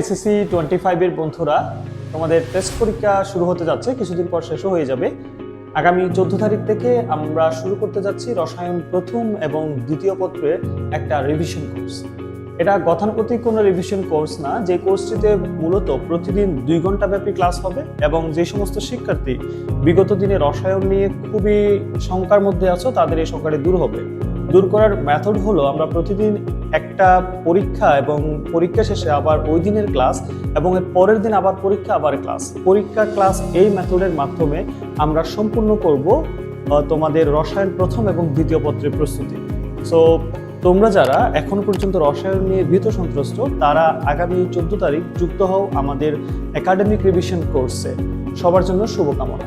SSC twenty ফাইভের বন্ধুরা, তোমাদের টেস্ট পরীক্ষা শুরু হতে যাচ্ছে, কিছুদিন পর শেষও হয়ে যাবে। আগামী চোদ্দ তারিখ থেকে আমরা শুরু করতে যাচ্ছি রসায়ন প্রথম এবং দ্বিতীয় পত্রের একটা রিভিশন কোর্স এটা গতানুগতিক কোনো রিভিশন কোর্স না, যে কোর্সটিতে মূলত প্রতিদিন দুই ঘণ্টা ব্যাপী ক্লাস হবে এবং যে সমস্ত শিক্ষার্থী বিগত দিনে রসায়ন নিয়ে খুবই শঙ্কার মধ্যে আছো, তাদের এই শঙ্কাটি দূর হবে। দূর করার মেথড হলো আমরা প্রতিদিন একটা পরীক্ষা এবং পরীক্ষা শেষে আবার ওই দিনের ক্লাস এবং এর পরের দিন আবার পরীক্ষা, আবার ক্লাস পরীক্ষা ক্লাস এই মেথডের মাধ্যমে আমরা সম্পূর্ণ করব তোমাদের রসায়ন প্রথম এবং দ্বিতীয় পত্রের প্রস্তুতি। সো তোমরা যারা এখন পর্যন্ত রসায়ন নিয়ে ভীত সন্ত্রস্ত, তারা আগামী চোদ্দ তারিখ যুক্ত হও আমাদের একাডেমিক রিভিশন কোর্সে সবার জন্য শুভকামনা।